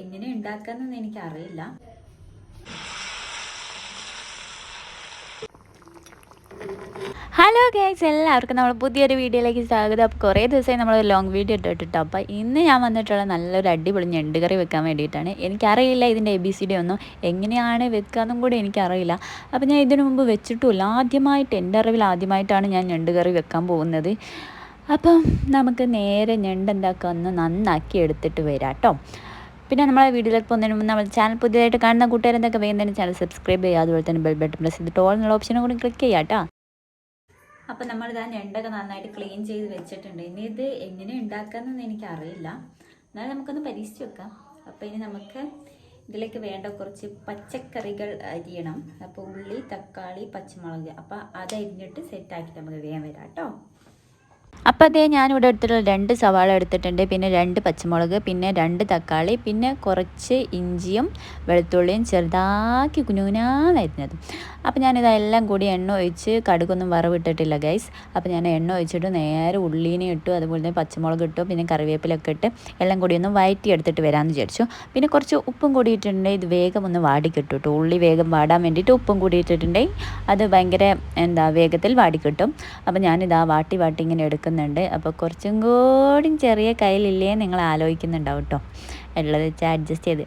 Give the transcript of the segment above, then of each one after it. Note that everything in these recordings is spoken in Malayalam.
എങ്ങനെ ഉണ്ടാക്കാന്നൊന്നും എനിക്കറിയില്ല. ഹലോ ഗൈസ് എല്ലാവർക്കും നമ്മൾ പുതിയൊരു വീഡിയോയിലേക്ക് സ്വാഗതം. അപ്പോൾ കുറേ ദിവസമായി നമ്മൾ ലോങ് വീഡിയോ ഇട്ടിട്ടോ അപ്പോൾ ഇന്ന് ഞാൻ വന്നിട്ടുള്ള നല്ലൊരു അടിപൊളി ഞണ്ട് കറി വെക്കാൻ വേണ്ടിയിട്ടാണ്. എനിക്കറിയില്ല ഇതിന്റെ എ ബി സി ഡി ഒന്നും എങ്ങനെയാണ് വെക്കാന്നും കൂടി എനിക്കറിയില്ല. അപ്പോൾ ഞാൻ ഇതിനു മുമ്പ് വെച്ചിട്ടുമില്ല. ആദ്യമായിട്ട് എന്റെ അറിവിൽ ആദ്യമായിട്ടാണ് ഞാൻ ഞണ്ട് കറി വെക്കാൻ പോകുന്നത്. അപ്പം നമുക്ക് നേരെ ഞണ്ട് എന്താക്കാമെന്ന് നന്നാക്കി എടുത്തിട്ട് വരാം കേട്ടോ. പിന്നെ നമ്മളെ വീഡിയോയിലേക്ക് പോകുന്നതിന് മുമ്പ് നമ്മൾ ചാനൽ പുതിയതായിട്ട് കാണുന്ന കൂട്ടുകാരെന്തൊക്കെ വേഗം തന്നെ ചാനൽ സബ്സ്ക്രൈബ് ചെയ്യുക. അതുപോലെ തന്നെ ബെൽ ബട്ടൺ പ്രസ് ചെയ്തിട്ട് ഓൾ എന്നുള്ള ഓപ്ഷനും കൂടി ക്ലിക്ക് ചെയ്യാം കേട്ടോ അപ്പം നമ്മൾ ഇതാ ഞണ്ടൊക്കെ നന്നായിട്ട് ക്ലീൻ ചെയ്ത് വെച്ചിട്ടുണ്ട്. ഇനി ഇത് എങ്ങനെ ഉണ്ടാക്കാമെന്ന് എനിക്ക് അറിയില്ല എന്നാലും നമുക്കൊന്ന് പരീക്ഷിച്ച് വെക്കാം അപ്പോൾ ഇനി നമുക്ക് ഇതിലേക്ക് വേണ്ട കുറച്ച് പച്ചക്കറികൾ അരിയണം. അപ്പോൾ ഉള്ളി തക്കാളി പച്ചമുളക്. അപ്പോൾ അത് അരിഞ്ഞിട്ട് സെറ്റാക്കിയിട്ട് നമുക്ക് വേഗം വരാം കേട്ടോ അപ്പോൾ അതേ ഞാനിവിടെ എടുത്തിട്ടുള്ള രണ്ട് സവാള എടുത്തിട്ടുണ്ട്. പിന്നെ രണ്ട് പച്ചമുളക് പിന്നെ രണ്ട് തക്കാളി പിന്നെ കുറച്ച് ഇഞ്ചിയും വെളുത്തുള്ളിയും ചെറുതാക്കി കുനുകുനാന്നരിഞ്ഞത് അപ്പോൾ ഞാനിതെല്ലാം കൂടി എണ്ണ ഒഴിച്ച് കടുകൊന്നും വറവിട്ടിട്ടില്ല ഗൈസ്. അപ്പോൾ ഞാൻ എണ്ണ ഒഴിച്ചിട്ട് നേരെ ഉള്ളീനെ ഇട്ടു അതുപോലെ തന്നെ പച്ചമുളക് ഇട്ടു പിന്നെ കറിവേപ്പിലൊക്കെ ഇട്ട് എല്ലാം കൂടി ഒന്ന് വയറ്റി എടുത്തിട്ട് വരാമെന്ന് വിചാരിച്ചു. പിന്നെ കുറച്ച് ഉപ്പും കൂടി ഇട്ടിട്ടുണ്ടെങ്കിൽ ഇത് വേഗം ഒന്ന് വാടി കിട്ടും ഉള്ളി വേഗം വാടാൻ വേണ്ടിയിട്ട് ഉപ്പും കൂടി ഇട്ടിട്ടുണ്ടെങ്കിൽ അത് ഭയങ്കര എന്താ വേഗത്തിൽ വാടിക്കിട്ടും. അപ്പോൾ ഞാനിതാ വാട്ടി വാട്ടി ഇങ്ങനെ എടുക്കുന്നുണ്ട് അപ്പോൾ കുറച്ചും കൂടി ചെറിയ കയ്യിലില്ലേ നിങ്ങൾ ആലോചിക്കുന്നുണ്ടാവും കേട്ടോ ഉള്ളത് വെച്ചാൽ അഡ്ജസ്റ്റ് ചെയ്ത്.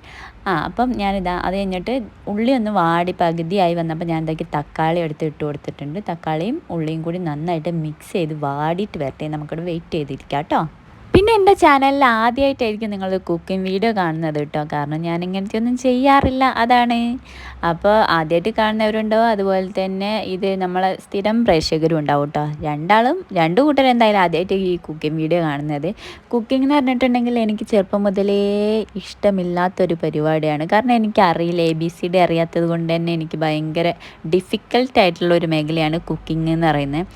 ആ അപ്പം ഞാനിതാ അത് കഴിഞ്ഞിട്ട് ഉള്ളി ഒന്ന് വാടി പകുതിയായി വന്നപ്പോൾ ഞാൻ എന്താക്കി തക്കാളി എടുത്ത് ഇട്ട് കൊടുത്തിട്ടുണ്ട്. തക്കാളിയും ഉള്ളിയും കൂടി നന്നായിട്ട് മിക്സ് ചെയ്ത് വാടിയിട്ട് വരട്ടെ. നമുക്കവിടെ വെയിറ്റ് ചെയ്തിരിക്കാം കേട്ടോ പിന്നെ എന്റെ ചാനലിൽ ആദ്യമായിട്ടായിരിക്കും നിങ്ങൾ കുക്കിംഗ് വീഡിയോ കാണുന്നത് കേട്ടോ കാരണം ഞാൻ ഇങ്ങനത്തെ ഒന്നും ചെയ്യാറില്ല. അതാണ്. അപ്പോൾ ആദ്യമായിട്ട് കാണുന്നവരുണ്ടോ? അതുപോലെ തന്നെ ഇത് നമ്മളെ സ്ഥിരം പ്രേക്ഷകരും ഉണ്ടാവും കേട്ടോ രണ്ടാളും രണ്ടു കൂട്ടരും എന്തായാലും ആദ്യമായിട്ട് ഈ കുക്കിംഗ് വീഡിയോ കാണുന്നത്. കുക്കിംഗ് എന്ന് പറഞ്ഞിട്ടുണ്ടെങ്കിൽ എനിക്ക് ചെറുപ്പം മുതലേ ഇഷ്ടമില്ലാത്തൊരു പരിപാടിയാണ്. കാരണം എനിക്ക് അറിയില്ല എ ബി സി ഡി അറിയാത്തത് കൊണ്ട് തന്നെ എനിക്ക് ഭയങ്കര ഡിഫിക്കൽട്ടായിട്ടുള്ള ഒരു മേഖലയാണ് കുക്കിംഗ് എന്ന് പറയുന്നത്.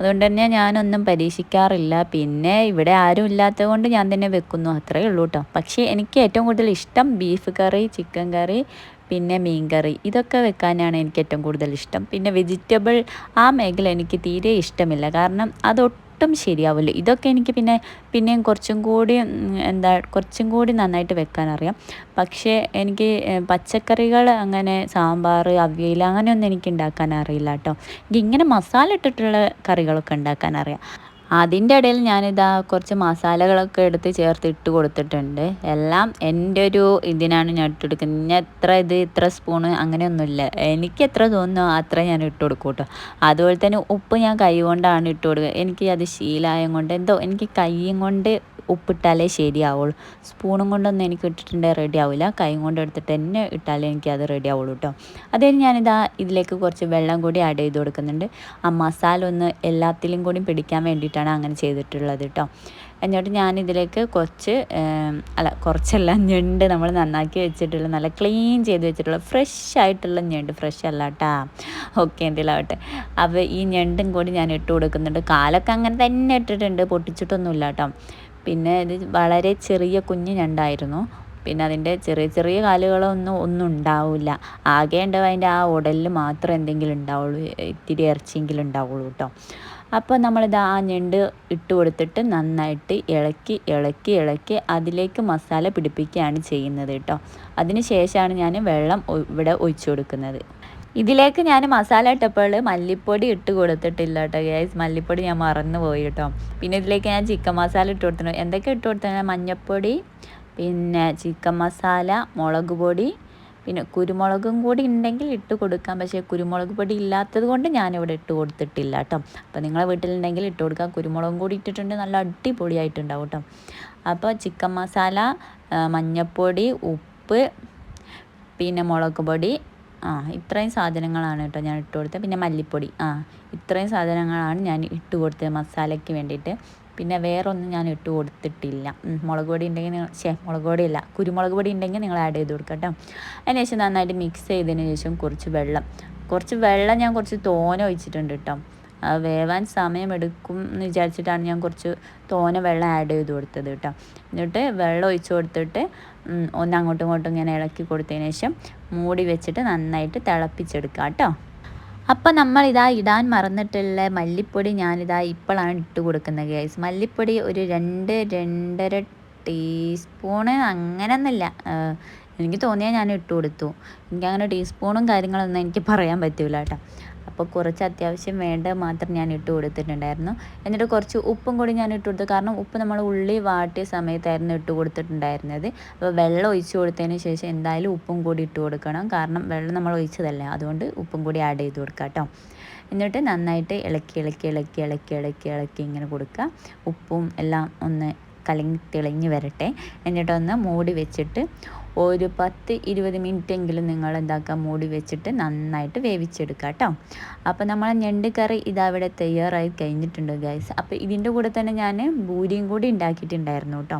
അതുകൊണ്ട് തന്നെ ഞാനൊന്നും പരീക്ഷിക്കാറില്ല. പിന്നെ ഇവിടെ ആരും ഇല്ലാത്തത് കൊണ്ട് ഞാൻ തന്നെ വെക്കുന്നു. അത്രയേ ഉള്ളൂ കേട്ടോ പക്ഷേ എനിക്ക് ഏറ്റവും കൂടുതൽ ഇഷ്ടം ബീഫ് കറി ചിക്കൻ കറി പിന്നെ മീൻ കറി ഇതൊക്കെ വെക്കാനാണ് എനിക്ക് ഏറ്റവും കൂടുതൽ ഇഷ്ടം. പിന്നെ വെജിറ്റബിൾ ആ മേഖല എനിക്ക് തീരെ ഇഷ്ടമില്ല. കാരണം അതൊട്ടും ശരിയാവില്ല. ഇതൊക്കെ എനിക്ക് പിന്നെ പിന്നെയും കുറച്ചും കൂടി എന്താ കുറച്ചും കൂടി നന്നായിട്ട് വെക്കാൻ അറിയാം പക്ഷേ എനിക്ക് പച്ചക്കറികൾ അങ്ങനെ സാമ്പാർ അവിയൽ അങ്ങനെയൊന്നും എനിക്ക് ഉണ്ടാക്കാൻ അറിയില്ല കേട്ടോ. എനിക്ക് ഇങ്ങനെ മസാല ഇട്ടിട്ടുള്ള കറികളൊക്കെ ഉണ്ടാക്കാൻ അറിയാം. അതിന്റെ ഇടയിൽ ഞാനിതാ കുറച്ച് മസാലകളൊക്കെ എടുത്ത് ചേർത്ത് ഇട്ട് കൊടുത്തിട്ടുണ്ട്. എല്ലാം എന്റെ ഒരു ഇതിനാണ് ഞാൻ ഇട്ട് കൊടുക്കുന്നത്. ഞാൻ എത്ര ഇത് ഇത്ര സ്പൂണ് അങ്ങനെയൊന്നുമില്ല. എനിക്ക് എത്ര തോന്നുന്നു അത്ര ഞാൻ ഇട്ട് കൊടുക്കും കേട്ടോ. അതുപോലെ തന്നെ ഉപ്പ് ഞാൻ കൈ കൊണ്ടാണ് ഇട്ട് കൊടുക്കുക. എനിക്ക് അത് ശീലമായത് കൊണ്ട് എന്തോ എനിക്ക് കൈയും കൊണ്ട് ഉപ്പിട്ടാലേ ശരിയാവുള്ളൂ. സ്പൂണും കൊണ്ടൊന്നും എനിക്ക് ഇട്ടിട്ടുണ്ടെങ്കിൽ റെഡി ആവില്ല കൈ കൊണ്ട് എടുത്തിട്ട് തന്നെ ഇട്ടാലേ എനിക്ക് അത് റെഡി ആവുള്ളൂ കേട്ടോ അത് കഴിഞ്ഞ് ഞാനിതാ ഇതിലേക്ക് കുറച്ച് വെള്ളം കൂടി ആഡ് ചെയ്ത് കൊടുക്കുന്നുണ്ട്. ആ മസാല ഒന്ന് എല്ലാത്തിലും കൂടി പിടിക്കാൻ വേണ്ടിയിട്ടാണ് അങ്ങനെ ചെയ്തിട്ടുള്ളത് കേട്ടോ എന്നിട്ട് ഞാനിതിലേക്ക് കുറച്ച് അല്ല കുറച്ചല്ല ഞണ്ട് നമ്മൾ നന്നാക്കി വെച്ചിട്ടുള്ള നല്ല ക്ലീൻ ചെയ്ത് വെച്ചിട്ടുള്ള ഫ്രഷ് ആയിട്ടുള്ള ഞണ്ട് ഫ്രഷ് അല്ല കേട്ടാ ഓക്കെ എന്തെങ്കിലാവട്ടെ അപ്പോൾ ഈ ഞണ്ടും കൂടി ഞാൻ ഇട്ട് കൊടുക്കുന്നുണ്ട്. കാലൊക്കെ അങ്ങനെ തന്നെ ഇട്ടിട്ടുണ്ട്. പൊട്ടിച്ചിട്ടൊന്നുമില്ല കേട്ടോ പിന്നെ ഇത് വളരെ ചെറിയ കുഞ്ഞ് ഞണ്ടായിരുന്നു. പിന്നെ അതിന്റെ ചെറിയ ചെറിയ കാലുകളൊന്നും ഒന്നും ഉണ്ടാവില്ല. ആകെ ഉണ്ടാവും അതിന്റെ ആ ഉടലിൽ മാത്രം എന്തെങ്കിലും ഉണ്ടാവുള്ളൂ. ഇത്തിരി ഇറച്ചിയെങ്കിലും ഉണ്ടാവുള്ളൂ കേട്ടോ. അപ്പോൾ നമ്മളിത് ആ ഞണ്ട് ഇട്ട് കൊടുത്തിട്ട് നന്നായിട്ട് ഇളക്കി ഇളക്കി ഇളക്കി അതിലേക്ക് മസാല പിടിപ്പിക്കുകയാണ് ചെയ്യുന്നത് കേട്ടോ. അതിന് ശേഷമാണ് ഞാൻ വെള്ളം ഇവിടെ ഒഴിച്ചു കൊടുക്കുന്നത്. ഇതിലേക്ക് ഞാൻ മസാല ഇട്ടപ്പോൾ മല്ലിപ്പൊടി ഇട്ട് കൊടുത്തിട്ടില്ല കേട്ടോ ഗ്യാസ് മല്ലിപ്പൊടി ഞാൻ മറന്നു പോയി കേട്ടോ. പിന്നെ ഇതിലേക്ക് ഞാൻ ചിക്കൻ മസാല ഇട്ട് കൊടുത്തിട്ടുണ്ട്. എന്തൊക്കെ ഇട്ട് കൊടുത്തത് മഞ്ഞൾപ്പൊടി പിന്നെ ചിക്കൻ മസാല മുളക് പൊടി പിന്നെ കുരുമുളകും കൂടി ഉണ്ടെങ്കിൽ ഇട്ട് കൊടുക്കാം. പക്ഷേ കുരുമുളക് പൊടി ഇല്ലാത്തത് കൊണ്ട് ഞാനിവിടെ ഇട്ട് കൊടുത്തിട്ടില്ല കേട്ടോ. അപ്പോൾ നിങ്ങളെ വീട്ടിലുണ്ടെങ്കിൽ ഇട്ട് കൊടുക്കാം. കുരുമുളകും കൂടി ഇട്ടിട്ടുണ്ട്. നല്ല അടിപൊളിയായിട്ടുണ്ടാവും കേട്ടോ. അപ്പോൾ ചിക്കൻ മസാല മഞ്ഞൾപ്പൊടി ഉപ്പ് പിന്നെ മുളക് പൊടി ആ ഇത്രയും സാധനങ്ങളാണ് കേട്ടോ ഞാൻ ഇട്ട് കൊടുത്തത്. പിന്നെ മല്ലിപ്പൊടി. ആ ഇത്രയും സാധനങ്ങളാണ് ഞാൻ ഇട്ട് കൊടുത്തത് മസാലയ്ക്ക് വേണ്ടിയിട്ട്. പിന്നെ വേറൊന്നും ഞാൻ ഇട്ട് കൊടുത്തിട്ടില്ല. മുളക് പൊടി ഉണ്ടെങ്കിൽ നിങ്ങൾ ശേ മുളക് പൊടി ഇല്ല കുരുമുളക് പൊടി ഉണ്ടെങ്കിൽ നിങ്ങൾ ആഡ് ചെയ്ത് കൊടുക്കുക കേട്ടോ. അതിന് ശേഷം നന്നായിട്ട് മിക്സ് ചെയ്തതിന് ശേഷം കുറച്ച് വെള്ളം. കുറച്ച് വെള്ളം ഞാൻ കുറച്ച് തോന ഒഴിച്ചിട്ടുണ്ട് കേട്ടോ. വേവാൻ സമയമെടുക്കും എന്ന് വിചാരിച്ചിട്ടാണ് ഞാൻ കുറച്ച് തോന വെള്ളം ആഡ് ചെയ്ത് കൊടുത്തത് കേട്ടോ. എന്നിട്ട് വെള്ളം ഒഴിച്ച് കൊടുത്തിട്ട് ഒന്ന് അങ്ങോട്ടും ഇങ്ങോട്ടും ഇങ്ങനെ ഇളക്കി കൊടുത്തതിന് ശേഷം മൂടി വെച്ചിട്ട് നന്നായിട്ട് തിളപ്പിച്ചെടുക്കുക കേട്ടോ. അപ്പം നമ്മൾ ഇതാ ഇടാൻ മറന്നിട്ടുള്ള മല്ലിപ്പൊടി ഞാനിതാ ഇപ്പോഴാണ് ഇട്ട് കൊടുക്കുന്നത് ഗൈസ് മല്ലിപ്പൊടി ഒരു രണ്ട് രണ്ടര ടീസ്പൂണ് അങ്ങനെയൊന്നുമില്ല. എനിക്ക് തോന്നിയാൽ ഞാൻ ഇട്ട് കൊടുത്തു. എനിക്കങ്ങനെ ടീസ്പൂണും കാര്യങ്ങളൊന്നും എനിക്ക് പറയാൻ പറ്റില്ല കേട്ടോ. അപ്പോൾ കുറച്ച് അത്യാവശ്യം വേണ്ട മാത്രം ഞാൻ ഇട്ട് കൊടുത്തിട്ടുണ്ടായിരുന്നു. എന്നിട്ട് കുറച്ച് ഉപ്പും കൂടി ഞാൻ ഇട്ട് കൊടുത്തു. കാരണം ഉപ്പ് നമ്മൾ ഉള്ളി വാട്ടിയ സമയത്തായിരുന്നു ഇട്ട് കൊടുത്തിട്ടുണ്ടായിരുന്നത്. അപ്പോൾ വെള്ളം ഒഴിച്ച് കൊടുത്തതിന് ശേഷം എന്തായാലും ഉപ്പും കൂടി ഇട്ട് കൊടുക്കണം. കാരണം വെള്ളം നമ്മൾ ഒഴിച്ചതല്ലേ. അതുകൊണ്ട് ഉപ്പും കൂടി ആഡ് ചെയ്ത് കൊടുക്കാം കേട്ടോ. എന്നിട്ട് നന്നായിട്ട് ഇളക്കി ഇളക്കി ഇളക്കി ഇളക്കി ഇളക്കി ഇളക്കി ഇങ്ങനെ കൊടുക്കുക. ഉപ്പും എല്ലാം ഒന്ന് കലങ്ങി തിളങ്ങി വരട്ടെ. എന്നിട്ടൊന്ന് മൂടി വെച്ചിട്ട് ഒരു പത്ത് ഇരുപത് മിനിറ്റ് എങ്കിലും നിങ്ങൾ എന്താക്കുക മൂടി വെച്ചിട്ട് നന്നായിട്ട് വേവിച്ചെടുക്കുക കേട്ടോ. അപ്പോൾ നമ്മൾ ഞണ്ട് കറി ഇതവിടെ തയ്യാറായി കഴിഞ്ഞിട്ടുണ്ട് ഗൈസ് അപ്പോൾ ഇതിന്റെ കൂടെ തന്നെ ഞാൻ ബൂരിയും കൂടി ഉണ്ടാക്കിയിട്ടുണ്ടായിരുന്നു കേട്ടോ.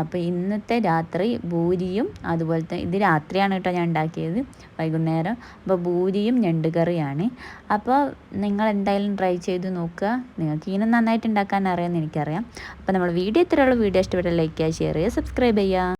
അപ്പോൾ ഇന്നത്തെ രാത്രി ബൂരിയും അതുപോലെ തന്നെ ഇത് രാത്രിയാണ് കേട്ടോ ഞാൻ ഉണ്ടാക്കിയത് വൈകുന്നേരം. അപ്പോൾ ബൂരിയും ഞണ്ട് കറിയാണ്. അപ്പോൾ നിങ്ങൾ എന്തായാലും ട്രൈ ചെയ്ത് നോക്കുക. നിങ്ങൾക്ക് ഇങ്ങനെ നന്നായിട്ട് ഉണ്ടാക്കാൻ അറിയാമെന്ന് എനിക്കറിയാം. അപ്പോൾ നമ്മൾ വീഡിയോ ഇത്രയുള്ള വീഡിയോ ഇഷ്ടപ്പെട്ട ലൈക്ക് ചെയ്യുക ഷെയർ ചെയ്യുക സബ്സ്ക്രൈബ് ചെയ്യുക.